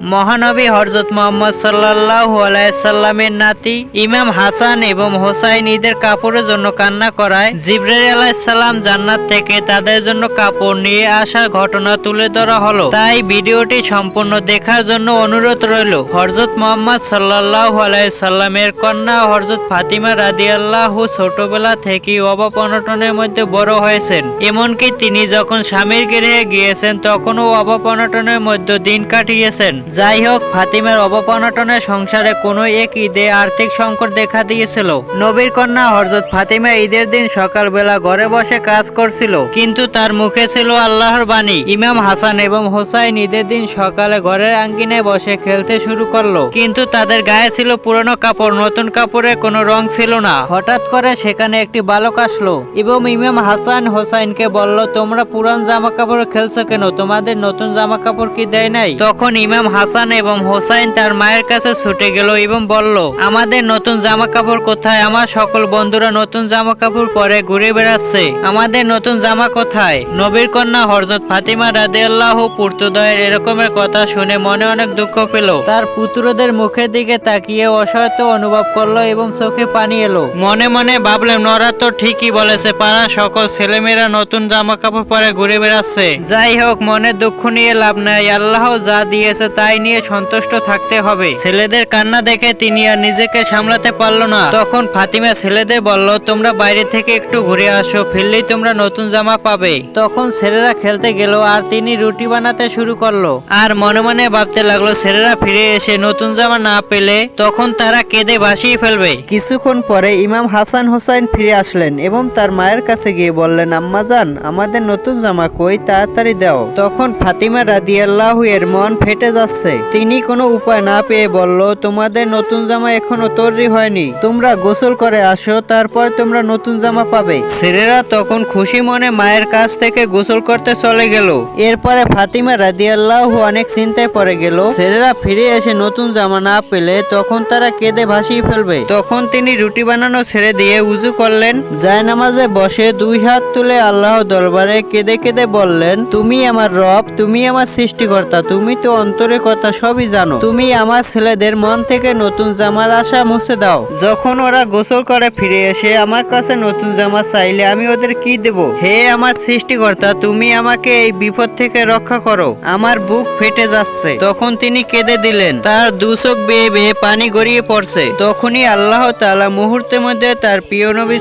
মহানবী হরজত মোহাম্মদ সাল্লাহ আলাইসাল্লামের নাতি ইমাম হাসান এবং হোসাইন ঈদের কাপড়ের জন্য কান্না করায় জিব্রাইল আলাইসাল্লাম জান্নাত থেকে তাদের জন্য কাপড় নিয়ে আসার ঘটনা তুলে ধরা হলো। তাই ভিডিওটি সম্পূর্ণ দেখার জন্য অনুরোধ রইল। হরজত মোহাম্মদ সাল্লাহ আলাইসাল্লামের কন্যা হরজত ফাতিমা রাদিয়াল্লাহু ছোটবেলা থেকে অভাব অনটনের মধ্যে বড় হয়েছেন। এমনকি তিনি যখন স্বামীর গৃহে গিয়েছেন, তখনও অভাব অনটনের মধ্যে দিন কাটিয়েছেন। যাই হোক ফাতিমের অভাব অনটনের সংসারে কোনো এক ঈদে আর্থিক সংকট দেখা দিয়েছিল। নবীর কন্যা হরজত ফাতিমা ঈদের দিন সকালবেলা ঘরে বসে কাজ করছিল। কিন্তু তার মুখে ছিল আল্লাহর বাণী। ইমাম হাসান এবং হোসাইন ঈদের দিন সকালে ঘরের আঙ্গিনায় বসে খেলতে শুরু করল। কিন্তু তাদের গায়ে ছিল পুরনো কাপড়, নতুন কাপড়ের কোনো রং ছিল না। হঠাৎ করে সেখানে একটি বালক আসলো এবং ইমাম হাসান হোসাইনকে বলল, তোমরা পুরান জামা কাপড় খেলছো কেন? তোমাদের নতুন জামা কাপড় কি দেয় নাই? তখন ইমাম হাসান এবং হোসাইন তার মায়ের কাছে ছুটে গেল এবং বলল, আমাদের নতুন জামা কাপড় কোথায়? আমার সকল বন্ধুরা নতুন জামা কাপড় পরে ঘুরে বেড়াচ্ছে। আমাদের নতুন জামা কোথায়? নবীর কন্যা হরজত ফাতিমা রাদিয়াল্লাহ পুর্তদয়ের এরকমের কথা শুনে মনে অনেক দুঃখ পেল। তার পুত্রদের মুখের দিকে তাকিয়ে অসহায়ত্ব অনুভব করল এবং চোখে পানি এলো। মনে মনে ভাবলেন, নরা তো ঠিকই বলেছে পাড়া সকল ছেলেমেয়েরা নতুন জামা কাপড় পরে ঘুরে বেড়াচ্ছে। যাই হোক, মনে দুঃখ নিয়ে লাভ নাই। আল্লাহ যা দিয়েছে তাই নিয়ে সন্তুষ্ট থাকতে হবে। ছেলেদের কান্না দেখে তিনি আর নিজেকে সামলাতে পারল না। তখন ফাতিমা ছেলেদের বলল, তোমরা বাইরে থেকে একটু ঘুরে আসো, ফিরলেই তোমরা নতুন জামা পাবে। তখন ছেলেরা খেলতে গেল আর তিনি রুটি বানাতে শুরু করল। আর মনে মনে ভাবতে লাগল, ছেলেরা ফিরে এসে নতুন জামা না পেলে তখন তারা কেঁদে ভাসিয়ে ফেলবে। কিছুক্ষণ পরে ইমাম হাসান হোসাইন ফিরে আসলেন এবং তার মায়ের কাছে গিয়ে বললেন, আম্মা জান আমাদের নতুন জামা কই, তাড়াতাড়ি দাও। তখন ফাতিমা রাদিয়াল্লাহু এর মন ফেটে যাচ্ছে। তিনি কোনো উপায় না পেয়ে বলল, তোমাদের নতুন জামা এখনও তৈরি হয়নি। তোমরা গোসল করে আসো, তারপর তোমরা নতুন জামা পাবে। ছেলেরা তখন খুশি মনে মায়ের কাছ থেকে গোসল করতে চলে গেল। এরপরে ফাতিমা রাদিয়াল্লাহু অনেক চিন্তায় পড়ে গেল। ছেলেরা ফিরে এসে নতুন জামা না পেলে তখন তারা কেঁদে ভাসিয়ে ফেলবে। তখন তিনি রুটি বানানো ছেড়ে দিয়ে উজু করলেন। জায়নামাজে বসে দুই হাত তুলে আল্লাহ দরবারে কেঁদে কেঁদে বললেন, তুমি আমার রব, তুমি আমার সৃষ্টিকর্তা, তুমি তো অন্তরের কথা সবই জানো। তুমি আমার ছেলেদের মন থেকে নতুন জামার আশা মুছে দাও। যখন ওরা গোসল করে ফিরে এসে আমার কাছে নতুন জামা চাইলে আমি ওদের কি দেব? হে আমার সৃষ্টিকর্তা, তুমি আমাকে এই বিপদ থেকে রক্ষা করো। আমার বুক ফেটে যাচ্ছে। তখন তিনি কেঁদে দিলেন। তার দু চোখ বেয়ে বেয়ে পানি গড়িয়ে পড়ছে। তখনই আল্লাহ তাআলা মুহূর্তের মধ্যে তার প্রিয় নবী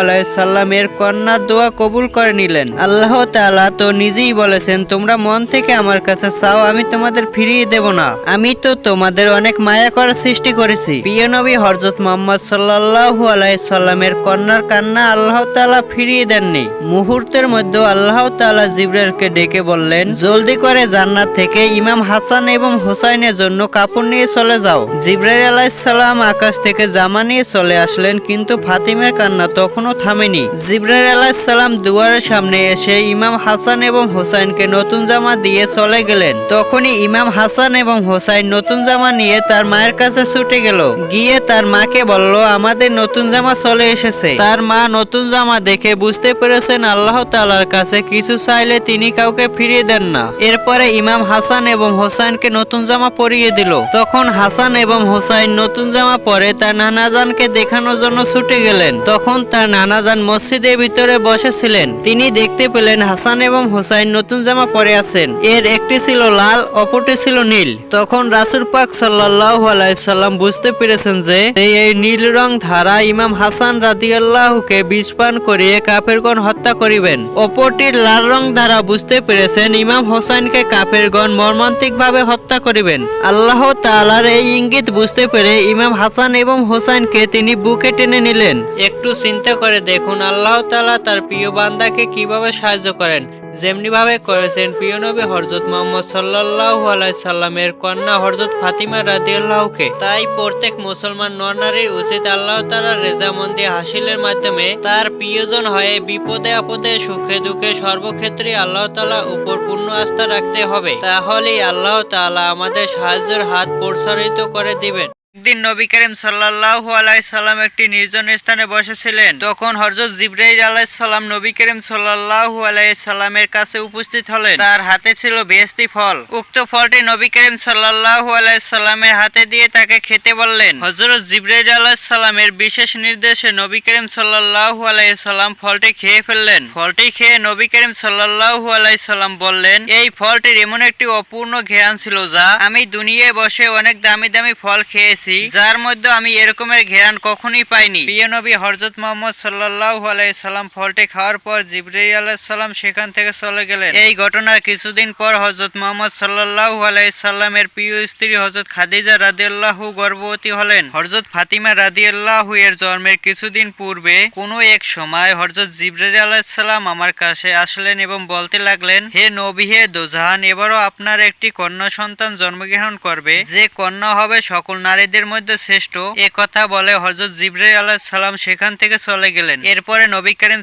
আলাইহি সাল্লামের কন্যার দোয়া কবুল করে নিলেন। আল্লাহ তাআলা তো নিজেই বলেছেন, তোমরা মন থেকে আমার কাছে চাও, আমি তোমাদের ফিরিয়ে দেব না। আমি তো তোমাদের অনেক মায়া করার সৃষ্টি করেছি। প্রিয় নবী, হযরত মুহাম্মদ সাল্লাল্লাহু আলাইহি সাল্লামের কন্যার কান্না আল্লাহ তাআলা ফিরিয়ে দেননি। মুহূর্তের মধ্যে আল্লাহ তাআলা জিব্রাইলকে ডেকে বললেন, জলদি করে জান্নাত থেকে ইমাম হাসান এবং হোসাইনের জন্য কাপড় নিয়ে চলে যাও। জিব্রাইল আলাইহিস সালাম আকাশ থেকে জামা নিয়ে চলে আসলেন, কিন্তু ফাতিমের কান্না তখনও থামেনি। জিব্রাইল আলাইহিস সালাম দুয়ারের সামনে এসে ইমাম হাসান এবং হোসাইনকে নতুন জামা দিয়ে চলে গেলেন। তখনই ইমাম হাসান এবং হোসাইন নতুন জামা নিয়ে তার মায়ের কাছে ছুটে গেল। গিয়ে তার মাকে বলল, আমাদের নতুন জামা চলে এসেছে। তার মা নতুন জামা দেখে বুঝতে পেরেছেন আল্লাহ তাআলার কাছে কিছু চাইলে তিনি কাউকে ফিরিয়ে দেন না। এরপরে ইমাম হাসান এবং হোসাইনকে নতুন জামা পরিয়ে দিল। তখন হাসান এবং হোসাইন নতুন জামা পরে তার নানাজানকে দেখানোর জন্য ছুটে গেলেন। তখন তার নানাজান মসজিদের ভিতরে বসেছিলেন। তিনি দেখতে পেলেন হাসান এবং হোসাইন নতুন জামা পরে আছেন। এর একটি ছিল লাল অপরটি ছিল নীল। তখন রাসুল পাক সাল্লাহ আলাইসাল্লাম বুঝতে পেরেছেন যে এই নীল রং ধারা ইমাম হাসান রাদিয়াল্লাহুকে বিষ পান করিয়ে কাফেরগণ হত্যা করিবেন। অপরটির লাল রং দ্বারা বুঝতে পেরেছেন ইমাম হোসাইনকে কাফেরগণ মর্মান্তিক ভাবে হত্যা করিবেন। আল্লাহ তাআলার এই ইঙ্গিত বুঝতে পেরে ইমাম হাসান এবং হোসাইনকে তিনি বুকে টেনে নিলেন। একটু চিন্তা করে দেখুন, আল্লাহ তালা তার প্রিয় বান্দাকে কীভাবে সাহায্য করেন। যেমনি ভাবে করেছেন প্রিয় নবী হরজত মোহাম্মদ আলাইহি সাল্লামের কন্যা হরজত ফাতিমা রাদিয়াল্লাহুকে। তাই প্রত্যেক মুসলমান নরনারীর উচিত আল্লাহ তাআলার রেজামন্দি হাসিলের মাধ্যমে তার প্রিয়জন হয়ে বিপদে আপদে, সুখে দুঃখে সর্বক্ষেত্রে আল্লাহ তাআলা উপর পূর্ণ আস্থা রাখতে হবে। তাহলেই আল্লাহ তাআলা আমাদের সাহায্যের হাত প্রসারিত করে দিবেন। একদিন নবী করিম সাল্লাল্লাহু আলাইহি সাল্লাম একটি নির্জন স্থানে বসেছিলেন। তখন হযরত জিবরাইল আলাইহিস সালাম নবী করিম সাল্লাল্লাহু আলাইহি সাল্লামের কাছে উপস্থিত হলেন। তার হাতে ছিল বেহেশতি ফল। উক্ত ফলটি নবী করিম সাল্লাল্লাহু আলাইহি সাল্লামের হাতে দিয়ে তাকে খেতে বললেন। হযরত জিবরাইল আলাইহিস সালামের বিশেষ নির্দেশে নবী করিম সাল্লাল্লাহু আলাইহি সাল্লাম ফলটি খেয়ে ফেললেন। ফলটি খেয়ে নবী করিম সাল্লাল্লাহু আলাইহি সাল্লাম বললেন, এই ফলটির এমন একটি অপূর্ণ ঘ্রাণ ছিল যা আমি দুনিয়ায় বসে অনেক দামি দামি ফল খেয়েছি। যার মধ্যে আমি এরকমের ঘ্রাণ কখনোই পাইনি। প্রিয় নবী হযরত মুহাম্মদ সাল্লাল্লাহু আলাইহি ফলটি খাওয়ার পর জিবরাইল আলাইহিস সালাম সেখান থেকে চলে গেলেন। এই ঘটনার কিছুদিন পর হযরত মুহাম্মদ সাল্লাল্লাহু আলাইহি সাল্লামের প্রিয় স্ত্রী হযরত খাদিজা রাদিয়াল্লাহু গর্ভবতী হলেন। হযরত ফাতিমা রাদিয়াল্লাহু এর জন্মের কিছুদিন পূর্বে কোনো এক সময় হযরত জিবরাইল আলাইহিস সালাম আমার কাছে আসলেন এবং বলতে লাগলেন হে নবী হে দোজাহান এবারও আপনার একটি কন্যা সন্তান জন্মগ্রহণ করবে। যে কন্যা হবে সকল নারীদের মধ্যে শ্রেষ্ঠ। এ কথা বলে হযরত জিবরাইল আলাইহিস সালাম সেখান থেকে চলে গেলেন। এরপরে নবী করিম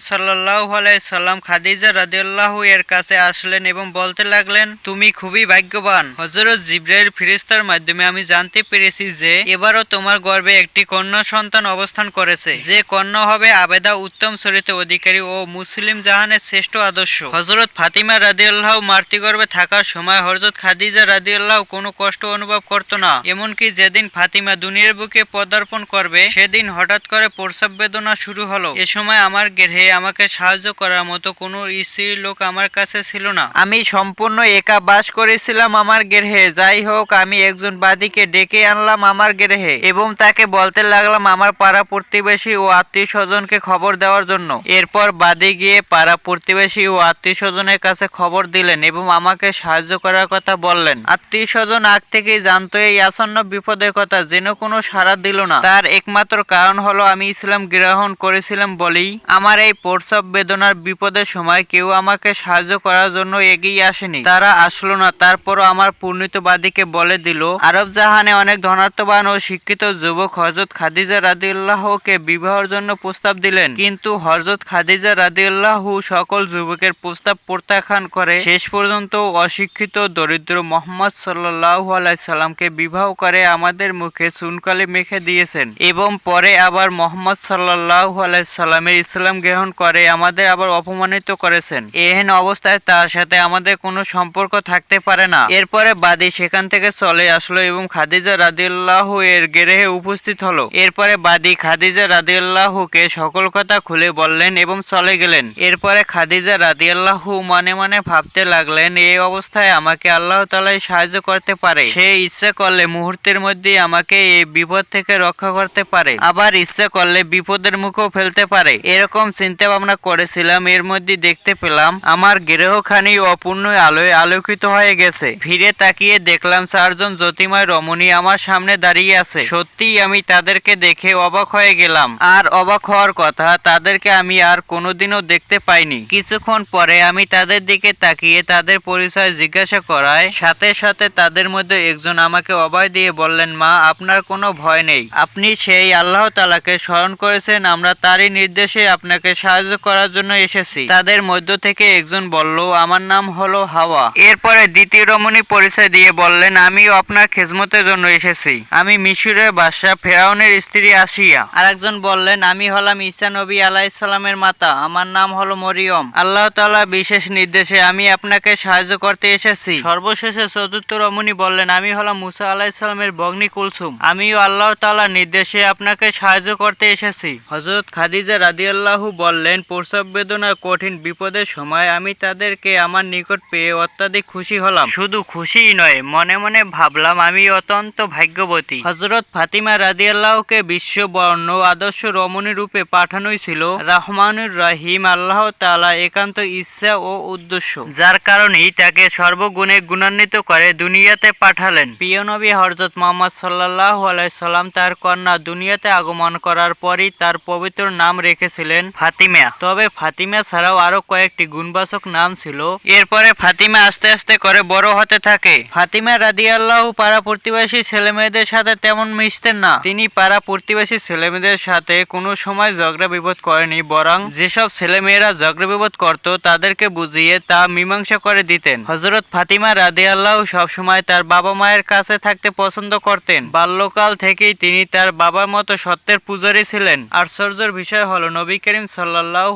আলাইহি সাল্লাম খাদিজা রাদিয়াল্লাহু এর কাছে আসলেন এবং বলতে লাগলেন, তুমি খুবই ভাগ্যবান। হযরত জিবরাইল ফেরেশতার মাধ্যমে আমি জানতে পেরেছি যে, এবারও তোমার গর্ভে একটি কন্যা সন্তান অবস্থান করেছে। যে কন্যা হবে আবেদা উত্তম চরিত্র অধিকারী ও মুসলিম জাহানের শ্রেষ্ঠ আদর্শ। হযরত ফাতিমা রাদিয়াল্লাহু মাতৃগর্ভে থাকার সময় হযরত খাদিজা রাদিয়াল্লাহু কোনো কষ্ট অনুভব করতো না। এমনকি যেদিন ফাতিমা দুনিয়ার বুকে পদার্পণ করবে, সেদিন হঠাৎ করে প্রসব বেদনা শুরু হলো। এ সময় আমার গৃহে আমাকে সাহায্য করার মতো কোনো স্ত্রীর লোক আমার কাছে ছিল না। আমি সম্পূর্ণ একা বাস করেছিলাম আমার গৃহে। যাই হোক, আমি একজন বাদীকে ডেকে আনলাম আমার গৃহে এবং তাকে বলতে লাগলাম আমার পাড়া প্রতিবেশী ও আত্মীয় স্বজনকে খবর দেওয়ার জন্য। এরপর বাদী গিয়ে পাড়া প্রতিবেশী ও আত্মীয় স্বজনের কাছে খবর দিলেন এবং আমাকে সাহায্য করার কথা বললেন। আত্মীয় স্বজন আগ থেকেই জানতো এই আসন্ন বিপদের কথা যেন কোনো সাড়া দিল না। তার একমাত্র কারণ হলো আমি ইসলাম গ্রহণ করেছিলাম বলেই আমার এই প্রসব বেদনার বিপদের সময় কেউ আমাকে সাহায্য করার জন্য এগিয়ে আসেনি। তারা আসলো না, তারপরও আমার পূর্ণিতবাদীকে বলে দিল, আরব জাহানে অনেক ধনাত্মবান ও শিক্ষিত যুবক হজরত খাদিজা রাদিউল্লাহকে বিবাহের জন্য প্রস্তাব দিলেন। কিন্তু হজরত খাদিজা রাদিউল্লাহু সকল যুবকের প্রস্তাব প্রত্যাখ্যান করে। শেষ পর্যন্ত অশিক্ষিত দরিদ্র মোহাম্মদ সাল্লাহ আলাইসাল্লামকে বিবাহ করে আমাদের মুখে চুনকালি মেখে দিয়েছেন এবং পরে আবার মোহাম্মদ সাল্লাহ আলাইসাল্লামের ইসলাম গ্রহণ করে আমাদের আবার অপমানিত করেছেন। এহেন অবস্থায় তার সাথে আমাদের কোনো সম্পর্ক থাকতে পারে না। এরপরে বাদী সেখান থেকে চলে আসলো এবং খাদিজা রাদিউল্লাহ এর গেরেহে উপস্থিত হলো। এরপরে বাদী খাদিজা রাদিউল্লাহকে সকল কথা খুলে বললেন এবং চলে গেলেন। এরপরে খাদিজা রাদিউল্লাহু মনে মনে ভাবতে লাগলেন এই অবস্থায় আমাকে আল্লাহ তালাই সাহায্য করতে পারে। সে ইচ্ছে করলে মুহূর্তের মধ্যেই আমাকে এই বিপদ থেকে রক্ষা করতে পারে। আবার ইচ্ছে করলে বিপদের মুখেও ফেলতে পারে। এরকম চিন্তা ভাবনা করেছিলাম, এর মধ্যে দেখতে পেলাম, আমার গৃহখানি অপূর্ণ আলোয় আলোকিত হয়ে গেছে। ফিরে তাকিয়ে দেখলাম চারজন জ্যোতিময় রমণী আমার সামনে দাঁড়িয়ে আছে। সত্যিই আমি তাদেরকে দেখে অবাক হয়ে গেলাম। আর অবাক হওয়ার কথা, তাদেরকে আমি আর কোনোদিনও দেখতে পাইনি। কিছুক্ষণ পরে আমি তাদের দিকে তাকিয়ে তাদের পরিচয় জিজ্ঞাসা করায়, সাথে সাথে তাদের মধ্যে একজন আমাকে অভয় দিয়ে বললেন, মা আপনার কোনো ভয় নেই। আপনি সেই আল্লাহ তালাকে স্মরণ করেছেন, আমরা তারই নির্দেশে আপনাকে সাহায্য করার জন্য এসেছি। তাদের মধ্য থেকে একজন বলল, আমার নাম হলো হাওয়া। এরপরে দ্বিতীয় রমণী পরিচয় দিয়ে বললেন, আমিও আপনার খেজমতের জন্য এসেছি। আমি মিশরের বাদশাহ ফেরাউনের স্ত্রী আসিয়া। আরেকজন বললেন, আমি হলাম ঈসা নবী আলাইসাল্লামের মাতা। আমার নাম হলো মরিয়ম। আল্লাহ তালা বিশেষ নির্দেশে আমি আপনাকে সাহায্য করতে এসেছি। সর্বশেষে চতুর্থ রমণী বললেন, আমি হলাম মুসা আলাইসাল্লামের বগ্নি কুলসুম আমিও আল্লাহ তাআলার নির্দেশে আপনাকে সাহায্য করতে এসেছি। হজরত খাদিজা রাদিয়াল্লাহু বললেন প্রসব বেদনার কঠিন বিপদের সময় আমি তাদেরকে আমার নিকট পেয়ে অত্যাধিক খুশি হলাম। শুধু খুশিই নয় মনে মনে ভাবলাম আমি অত্যন্ত ভাগ্যবতী। হজরত ফাতিমা রাদিয়াল্লাহুকে বিশ্ব বর্ণ আদর্শ রমণী রূপে পাঠানোই ছিল রহমানুর রহিম আল্লাহ তাআলা একান্ত ইচ্ছা ও উদ্দেশ্য। যার কারণেই তাকে সর্বগুণে গুণান্বিত করে দুনিয়াতে পাঠালেন। প্রিয় নবী হজরত মোহাম্মদ সাল্লাহ আলাইসাল্লাম তার কন্যা দুনিয়াতে আগমন করার পরই তার পবিত্র নাম রেখেছিলেন ফাতিমা। তবে ফাতিমা ছাড়াও আরও কয়েকটি গুণবাচক নাম ছিল। এরপরে ফাতিমা আস্তে আস্তে করে বড় হতে থাকে। ফাতিমা রাদিয়াল্লাহু পাড়া প্রতিবেশী সাথে তেমন মিশতেন না। তিনি পাড়া প্রতিবেশী সাথে কোনো সময় ঝগড়া বিপদ করেনি, বরং যেসব ছেলেমেয়েরা ঝগড়া বিপদ করত, তাদেরকে বুঝিয়ে তা মীমাংসা করে দিতেন। হজরত ফাতিমা রাদিয়াল্লাহু সবসময় তার বাবা মায়ের কাছে থাকতে পছন্দ করতেন। বাল্যকাল থেকেই তিনি তার বাবার মতো সত্যের পূজারী ছিলেন। আশ্চর্যের বিষয় হলো, নবী করিম সাল্লাহ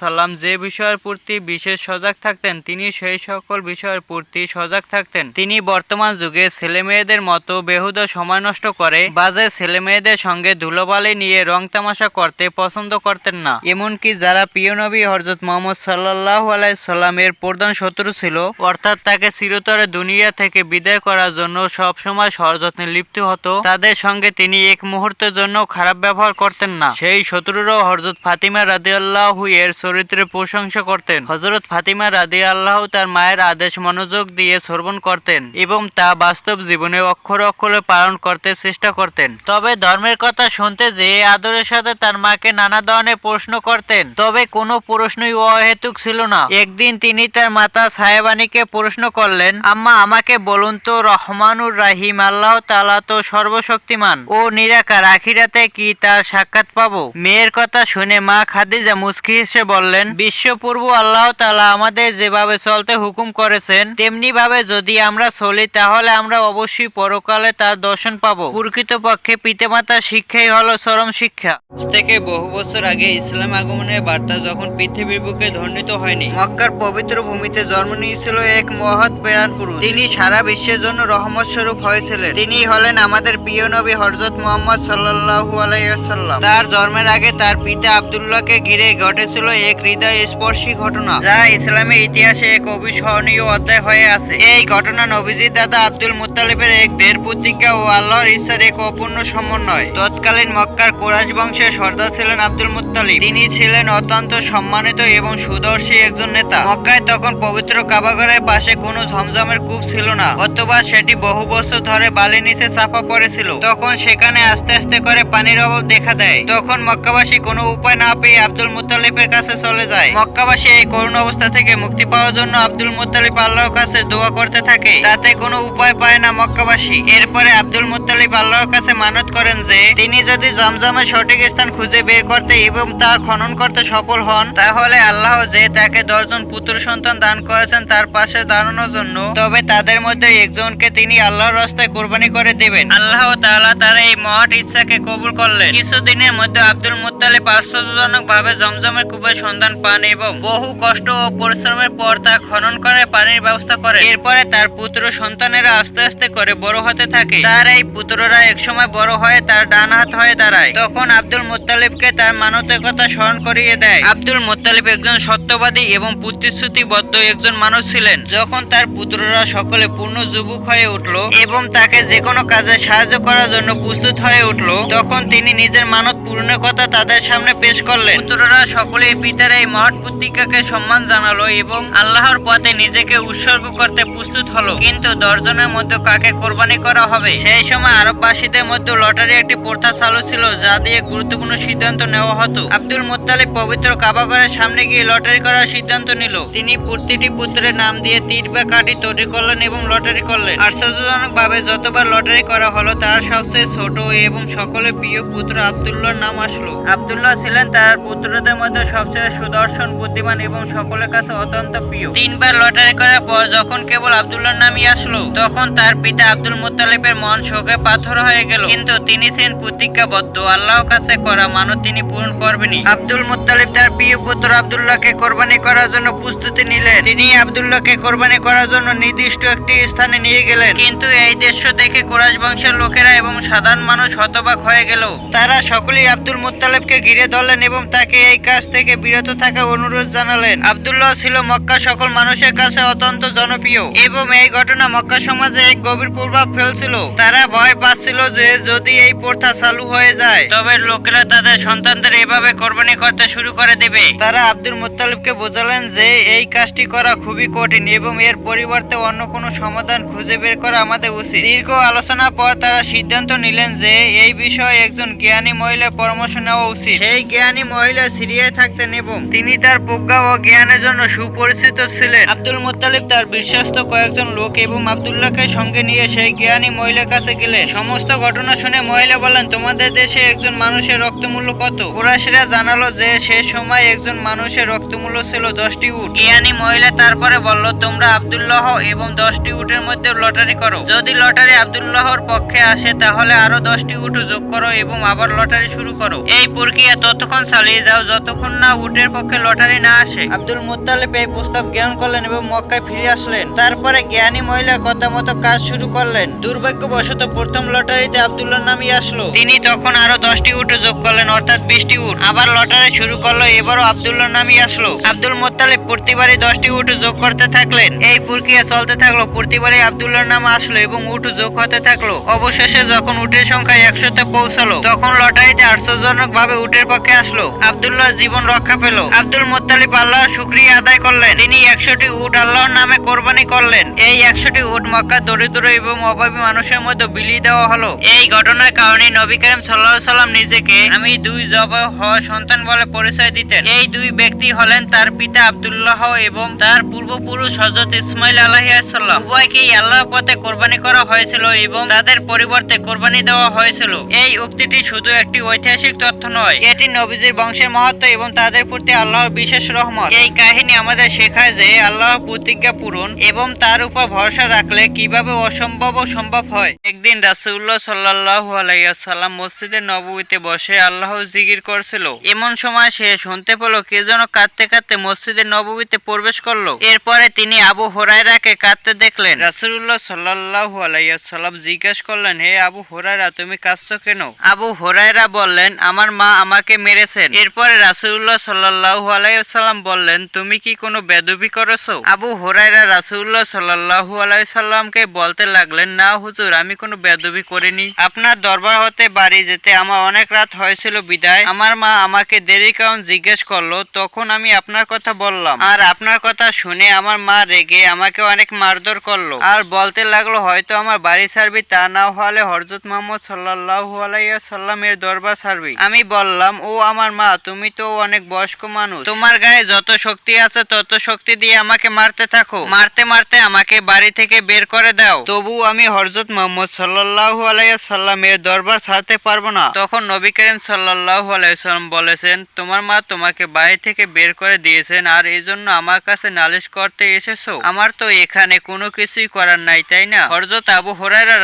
সাল্লাম যে বিষয়ের প্রতি বিশেষ সজাগ থাকতেন, তিনি সেই সকল বিষয়ের প্রতি সজাগ থাকতেন। তিনি বর্তমান যুগে ছেলে মেয়েদের মতো বেহুদা সময় নষ্ট করে, বাজে ছেলে মেয়েদের সঙ্গে ধুলোবালি নিয়ে রং তামাশা করতে পছন্দ করতেন না। এমনকি যারা প্রিয় নবী হরজত মোহাম্মদ সাল্লাহ সাল্লামের প্রধান শত্রু ছিল, অর্থাৎ তাকে চিরতরে দুনিয়া থেকে বিদায় করার জন্য সবসময় সযত্নে লিপ্ত হতো তাদের সঙ্গে তিনি এক মুহূর্তের জন্য খারাপ ব্যবহার করতেন না। সেই শত্রুরাও হরজত ফাতিমা রাদি আল্লাহ এর চরিত্রের প্রশংসা করতেন। হজরত ফাতিমা রাদি আল্লাহ তার মায়ের আদেশ মনোযোগ দিয়ে শ্রবণ করতেন এবং তা বাস্তব জীবনে অক্ষরে অক্ষরে পালন করতে চেষ্টা করতেন। তবে ধর্মের কথা শুনতে যে আদরের সাথে তার মাকে নানা ধরনের প্রশ্ন করতেন, তবে কোনো প্রশ্নই অহেতুক ছিল না। একদিন তিনি তার মাতা সাহেবানীকে প্রশ্ন করলেন, আম্মা, আমাকে বলুন তো রহমানুর রাহিম, আল্লাহ তালা তো সর্বশক্তিমান ও নিরাকার। আখিরাতে কি তার সাক্ষাৎ পাবো? মেয়ের কথা শুনে মা খাদিজা মুস্কি হেসে বললেন, বিশ্বপূর্ব আল্লাহ তালা আমাদের যেভাবে চলতে হুকুম করেছেন তেমনি ভাবে যদি আমরা চলি, তাহলে আমরা অবশ্যই পরকালে তার দর্শন পাবো। প্রকৃতপক্ষে পিতামাতার শিক্ষাই হলো চরম শিক্ষা। থেকে বহু বছর আগে ইসলাম আগমনের বার্তা যখন পৃথিবীর বুকে ধ্বনিত হয়নি, মক্কার পবিত্র ভূমিতে জন্ম নিয়েছিল এক মহৎ প্রেরণ পুরুষ। তিনি সারা বিশ্বের জন্য রহমত স্বরূপ হয়েছিলেন। তিনি হলেন আমাদের প্রিয় নবী হরজত মোহাম্মদ সাল্লাল্লাহু আলাইসাল্লাম তার জন্মের আগে তার পিতা আব্দুল্লাহকে ঘিরে ঘটেছিল এক হৃদয় স্পর্শী ঘটনা, যা ইসলামের ইতিহাসে এক অবিস্মরণীয় অধ্যায় হয়ে আছে। এই ঘটনা নবীজির দাদা আব্দুল মুত্তালিবের এক দের প্রতিজ্ঞা ও আল্লাহর ইচ্ছার এক অপূর্ণ সমন্বয়। তৎকালীন মক্কার কোরাইশ বংশের সর্দার ছিলেন আব্দুল মুত্তালিব। তিনি ছিলেন অত্যন্ত সম্মানিত এবং সুদর্শী একজন নেতা। মক্কায় তখন পবিত্র কাবাগরের পাশে কোনো ঝমঝমের কূপ ছিল না, অথবা সেটি বহু বছর ধরে বালি নিচে চাপা পড়েছিল তখন সেখানে আস্তে আস্তে করে পানির অভাব দেখা দেয়। তখন মক্কাবাসী কোনো উপায় না পেয়ে আব্দুল মুত্তালিবের কাছে চলে যায়। মক্কাবাসী এই করুণ অবস্থা থেকে মুক্তি পাওয়ার জন্য আব্দুল মুত্তালিব আল্লাহর কাছে দোয়া করতে থাকে। তাতে কোনো উপায় পায় না মক্কাবাসী। এরপরে আব্দুল মুত্তালিব আল্লাহর কাছে মানত করেন যে, তিনি যদি জমজমের সঠিক স্থান খুঁজে বের করতে এবং তা খনন করতে সফল হন, তাহলে আল্লাহ যে তাকে দশজন পুত্র সন্তান দান করেছেন তার পাশে দাঁড়ানোর জন্য, তবে তাদের মধ্যে একজনকে তিনি আল্লাহর রাস্তায় কোরবানি করে দেবেন। আল্লাহ তাআলা তার এই মহৎ ইচ্ছাকে কবুল করলেন। কিছুদিনের মধ্যে আব্দুল মুত্তালিব আশ্চর্যজনক ভাবে জমজমের কূপের সন্ধান পান এবং বহু কষ্ট ও পরিশ্রমের পর তা খনন করে পানির ব্যবস্থা করে। এরপরে তার পুত্র সন্তানেরা আস্তে আস্তে করে বড় হতে থাকে। তার এই পুত্ররা একসময় বড় হয়ে তার ডান হাত হয়ে দাঁড়ায়। তখন আব্দুল মুত্তালিবকে তার মানতের কথা স্মরণ করিয়ে দেয়। আব্দুল মুত্তালিব একজন সত্যবাদী এবং প্রতিশ্রুতিবদ্ধ একজন মানুষ ছিলেন। যখন তার পুত্ররা সকলে পূর্ণ যুবক হয়ে উঠল এবং তাকে যে কোনো কাজে সাহায্য করার জন্য প্রস্তুত হয়ে উঠল। তখন তিনি নিজের মানত পূরণের কথা তাদের সামনে পেশ করলেন। পুত্ররা সকলেই পিতার এই মহৎ প্রতিজ্ঞাকে সম্মান জানালো এবং আল্লাহর পথে নিজেকে উৎসর্গ করতে প্রস্তুত হলো। কিন্তু দশজনের মধ্যে কাকে কোরবানি করা হবে? সেই সময় আরববাসীদের মধ্যে লটারি একটি প্রথা চালু ছিল, যা দিয়ে গুরুত্বপূর্ণ সিদ্ধান্ত নেওয়া হতো। আব্দুল মুত্তালিব পবিত্র কাবাগরের সামনে গিয়ে লটারি করার সিদ্ধান্ত নিল। তিনি প্রতিটি পুত্রের নাম দিয়ে তীর বা কাঠি তৈরি করলেন এবং লটারি করলেন। আশ্চর্যজনক ভাবে যতবার লটারি করা হলো তার সবচেয়ে ছোট এবং সকলের প্রিয় পুত্র আব্দুল্লাহর নাম আসলো। আব্দুল্লাহ ছিলেন তার পুত্রদের মধ্যে সবচেয়ে সুদর্শন বুদ্ধিমান এবং সকলের কাছে অত্যন্ত প্রিয়। তিনবার লটারি করার পর যখন কেবল আব্দুল্লাহর নামই আসলো তখন তার পিতা আব্দুল মুত্তালিবের মন শোকে পাথর হয়ে গেল। কিন্তু তিনি ছিলেন প্রতিজ্ঞাবদ্ধ আল্লাহর কাছে করা মানত তিনি পূরণ করবেনই। আব্দুল মুত্তালিব তার প্রিয় পুত্র আব্দুল্লাহকে কোরবানি করার জন্য প্রস্তুতি নিলেন। তিনি আব্দুল্লাহকে কোরবানি করার জন্য নির্দিষ্ট একটি স্থানে নিয়ে গেলেন। কিন্তু এই দৃশ্য দেখে কোরাইশ বংশের লোকেরা এবং সাধারণ মানুষ হতবাক হয়ে গেল। তারা সকলেই আব্দুল মুত্তালিবকে ঘিরে ধরলেন এবং তাকে এই কাজ থেকে বিরত থাকার অনুরোধ জানালেন। আব্দুল্লাহ ছিল মক্কা সকল মানুষের কাছে অত্যন্ত জনপ্রিয় এবং এই ঘটনা মক্কা সমাজে এক গভীর প্রভাব ফেলছিল। তারা ভয় পাচ্ছিল যে যদি এই প্রথা চালু হয়ে যায়, তবে লোকেরা তাদের সন্তানদের এভাবে কোরবানি করতে শুরু করে দেবে। তারা আব্দুল মুত্তালিবকে বোঝালেন যে এই কাজটি করা খুবই কঠিন এবং এর পরিবর্তে অন্য কোনো সমাধান খুঁজে বের করা আমাদের উচিত। দীর্ঘ আলোচনার পর তারা সিদ্ধান্ত নিলেন যে এই বিষয়ে একজন জ্ঞানী মহিলা পরামর্শ নেওয়া উচিত। সেই জ্ঞানী মহিলা সিরিয়ায় থাকতেন এবং তিনি তার প্রজ্ঞা ও জ্ঞানের জন্য সুপরিচিত ছিলেন। আব্দুল মুত্তালিব তার বিশ্বস্ত কয়েকজন লোক এবং আব্দুল্লাহকে সঙ্গে নিয়ে সেই জ্ঞানী মহিলার কাছে গেলেন। সমস্ত ঘটনা শুনে মহিলা বলেন তোমাদের দেশে একজন মানুষের রক্তমূল্য কত? কুরাশিরা জানালো যে সে সময় একজন মানুষের রক্তমূল্য ছিল দশটি উট। জ্ঞানী মহিলা তারপরে বলল তোমরা আবদুল্লাহ এবং দশটি উটের মধ্যে লটারি করো। যদি লটারি আবদুল্লাহর পক্ষে পক্ষে আসে তাহলে আরও দশটি উট যোগ করো এবং আবার লটারি শুরু করো। এই প্রক্রিয়া ততক্ষণ চালিয়ে যাও যতক্ষণ না উটের পক্ষে লটারি না আসে। আব্দুল মুত্তালিব এই প্রস্তাব জ্ঞান করলেন এবং মক্কায় ফিরে আসলেন। তারপরে জ্ঞানী মহিলা কথা মতো কাজ শুরু করলেন। দুর্ভাগ্যবশত প্রথম লটারিতে আব্দুল্লাহর নামই আসলো। তিনি তখন আরও দশটি উট যোগ করলেন অর্থাৎ বিশটি উট। আবার লটারি শুরু করল এবারও আব্দুল্লাহ নামই আসলো। আব্দুল মোত্তালিব প্রতিবারই দশটি উট যোগ করতে থাকলেন। এই প্রক্রিয়া চলতে থাকল প্রতিবারই আব্দুল্লাহর নাম আসলো এবং উট যোগ হতে থাকল। অবশেষে যখন উটের সংখ্যা একশোতে পৌঁছালো, তখন লটারিতে আশ্চর্যজনক ভাবে উটের পক্ষে আসলো। আব্দুল্লাহর জীবন রক্ষা পেল। আব্দুল মোত্তালিব আল্লাহর শুক্রিয়া আদায় করলেন। তিনি একশোটি উট আল্লাহর নামে কোরবানি করলেন। এই একশোটি উট মক্কা দরিদ্র এবং অভাবী মানুষের মধ্যে বিলিয়ে দেওয়া হলো। এই ঘটনার কারণে নবী করিম সাল্লাহ সাল্লাম নিজেকে আমি দুই জব হওয়া সন্তান বলে পরিচয় দিতেন। এই দুই ব্যক্তি হলেন তার পিতা আবদুল্লাহ এবং তার পূর্বপুরুষ হজরত ইসমাইল আলাহিসাল্লাম উভয়কেই আল্লাহর পথে কোরবানি করা হয়েছিল এবং তাদের পরিবর্তে কোরবানি দেওয়া হয়েছিল। এই উক্তিটি শুধু একটি ঐতিহাসিক তথ্য নয়, এটি নবীজির বংশের মহত্ব এবং তাদের প্রতি আল্লাহর বিশেষ রহমত। এই কাহিনী আমাদের শেখায় যে আল্লাহর প্রতিজ্ঞা পূরণ এবং তার উপর ভরসা রাখলে কীভাবে অসম্ভব ও সম্ভব হয়। একদিন রাসূলুল্লাহ সাল্লাল্লাহু আলাইহি সাল্লাম মসজিদে নববীতে বসে আল্লাহ জিগির করছিল। এমন সময় সে শুনতে পেল কে যেন কাঁদতে কাঁদতে মসজিদে নববীতে প্রবেশ করল। এরপরে তিনি আবু হোরাইরাকে কাঁদতে দেখলেন। রাসূলুল্লাহ সাল্লাল্লাহু আলাইহি সাল্লাম জিজ্ঞেস করলেন হে আবু হোরাইরা তুমি কাঁদছো কেন? আবু হোরাইরা বললেন আমার মা আমাকে মেরেছেন। এরপরে রাসূলুল্লাহ সাল্লাল্লাহু আলাইহি সাল্লাম বললেন তুমি কি কোনো বেদবি করেছ? আবু হোরাইরা রাসূলুল্লাহ সাল্লাল্লাহু আলাইহি সাল্লামকে বলতে লাগলেন না হুজুর আমি কোনো বেদবি করিনি। আপনার দরবার হতে বাড়ি যেতে আমার অনেক রাত হয়েছিল বিদায়। আমার মা আমাকে দেরি কারণ জিজ্ঞেস করল তখন আমি আপনার কথা বললাম। আর আপনার কথা শুনে আমার মা রেগে আমাকে অনেক মারধর করল। আর বলতে লাগল হয়তো আমার বাড়ি ছাড়বি তা না হলে হরজত মোহাম্মদ সাল্লাল্লাহু আলাইহি সাল্লামের দরবার ছাড়বি। আমি বললাম, ও আমার মা, তুমি তো অনেক বয়স্ক মানুষ। তোমার গায়ে যত শক্তি আছে তত শক্তি দিয়ে আমাকে মারতে থাকো। মারতে মারতে আমাকে বাড়ি থেকে বের করে দাও। তবু আমি হরজত মোহাম্মদ সাল্লাল্লাহু আলাইহি সাল্লামের দরবার ছাড়তে পারব না। তখন নবী করিম সাল্লাল্লাহু আলাইহি সাল্লাম বলেছেন, তোমার মা তোমাকে বাড়ি থেকে বের করে দিয়েছেন আর এই জন্য আমার কাছে নালিশ করতে এসেছ। আমার তো এখানে কোনো কিছুই করার নাই, তাই না? হরজত আবু হুরায়রা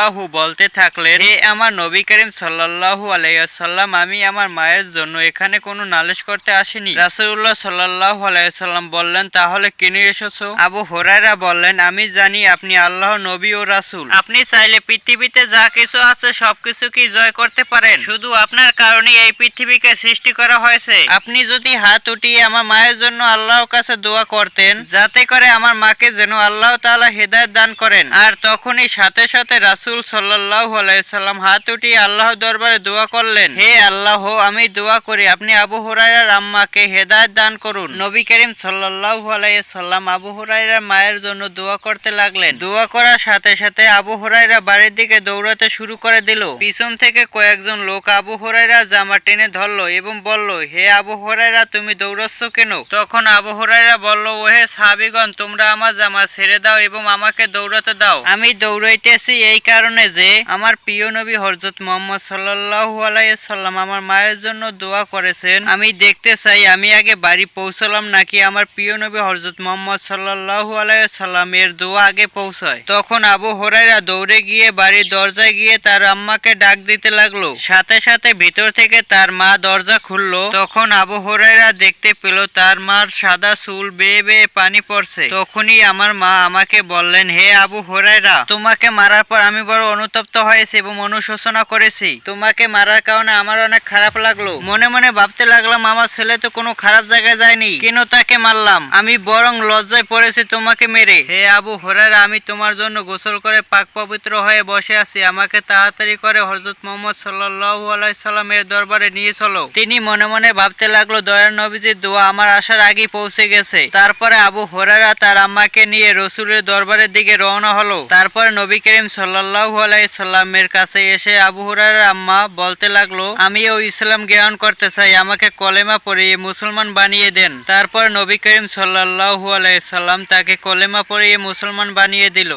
রাদিয়াল্লাহু বলতে থাকলেন হে আমার নবী করিম সাল্লাল্লাহু আলাইহি সাল্লাম আমি আমার মায়ের জন্য এখানে কোনো নালিশ করতে আসিনি। রাসূলুল্লাহ সাল্লাল্লাহু আলাইহি সাল্লাম বললেন তাহলে কিনে এসেছ? আবু হুরায়রা বললেন আমি জানি আপনি আল্লাহ নবী ও রাসূল। আপনি চাইলে পৃথিবীতে যা কিছু আছে সবকিছু কি জয় করতে পারেন? শুধু আপনার কারণে এই পৃথিবীকে সৃষ্টি করা হয়েছে। আপনি যদি হাত উঠিয়ে আমার মায়ের জন্য আল্লাহর কাছে দোয়া করতেন যাতে করে আমার মাকে যেন আল্লাহ তাআলা হেদায়েত দান করেন। আর তখনই সাথে সাথে রাসূল সাল্লাল্লাহু আলাইহি সাল্লাম হাত উঠিয়ে আল্লাহ দরবারে দোয়া করলেন। হে আল্লাহ আমি দোয়া করি আপনি আবু হুরায়রার আম্মাকে হেদায়েত দান করুন। নবী করিম সাল্লাল্লাহু আলাইহি সাল্লাম আবু হুরায়রার মায়ের জন্য দোয়া করতে লাগলেন। দোয়া করার সাথে সাথে আবু হুরায়রা বাড়ির দিকে দৌড়াতে শুরু করে দিল। পিছন থেকে কয়েকজন লোক আবু হুরায়রা জামা টেনে ধরলো এবং বলল হে আবু হুরায়রা তুমি দৌড়াচ্ছ কেন? তখন আবু হুরায়রা বলল ওহে সাহাবীগণ তোমরা আমার জামা ছেড়ে দাও এবং আমাকে দৌড়াতে দাও। আমি দৌড়াইতেছি এই কারণে যে আমার প্রিয় নবী হযরত মুহাম্মদ সাল্লাল্লাহু আলাইহি সাল্লাম আমার মায়ের জন্য দোয়া করেছেন, আমি দেখতে চাই আমি আগে বাড়ি পৌঁছলাম নাকি আমার প্রিয় নবী হযরত মুহাম্মদ সাল্লাল্লাহু আলাইহি সাল্লাম এর দোয়া আগে পৌঁছায়। তখন আবু হুরায়রা দৌড়ে গিয়ে বাড়ির দরজায় গিয়ে তার আম্মাকে ডাক দিতে লাগল। সাথে সাথে ভিতর থেকে তার মা দরজা খুললো। তখন আবু হরাইরা দেখতে পেল তার মার সাদা চুল বেয়ে বেয়ে পানি পড়ছে। তখনই আমার মা আমাকে বললেন, হে আবু হরাইরা তোমাকে মারার পর আমি বড় অনুতপ্ত হয়েছি এবং অনুশোচনা করেছি। তোমাকে মারার কারণে আমার অনেক খারাপ লাগল। মনে মনে ভাবতে লাগলাম, আমার ছেলে তো কোনো খারাপ জায়গায় যায়নি। কেন তাকে মারলাম? আমি বরং লজ্জায় পড়েছি তোমাকে মেরে। হে আবু হুরায়রা, আমি তোমার জন্য গোসল করে পাক পবিত্র হয়ে বসে আছি। আমাকে তাড়াতাড়ি করে হযরত মুহাম্মদ সাল্লাল্লাহু আলাইহি সাল্লামের দরবারে নিয়ে চলো। তিনি মনে মনে ভাবতে লাগল দয়ার নবীজির দোয়া আমার আসার আগেই পৌঁছে গেছে। তারপরে আবু হুরায়রা তার আম্মাকে নিয়ে রসুলের দরবারের দিকে রওনা হলো। তারপরে নবী করিম সাল্লাল্লাহু সাল্লামের কাছে এসে আবু হুরার আম্মা বলতে লাগল, আমিও ইসলাম জ্ঞান করতে চাই, আমাকে কলেমা পড়িয়ে মুসলমান বানিয়ে দেন। তারপর নবী করিম সাল্লাল্লাহু আলাই সাল্লাম তাকে কলেমা পড়িয়ে মুসলমান বানিয়ে দিল।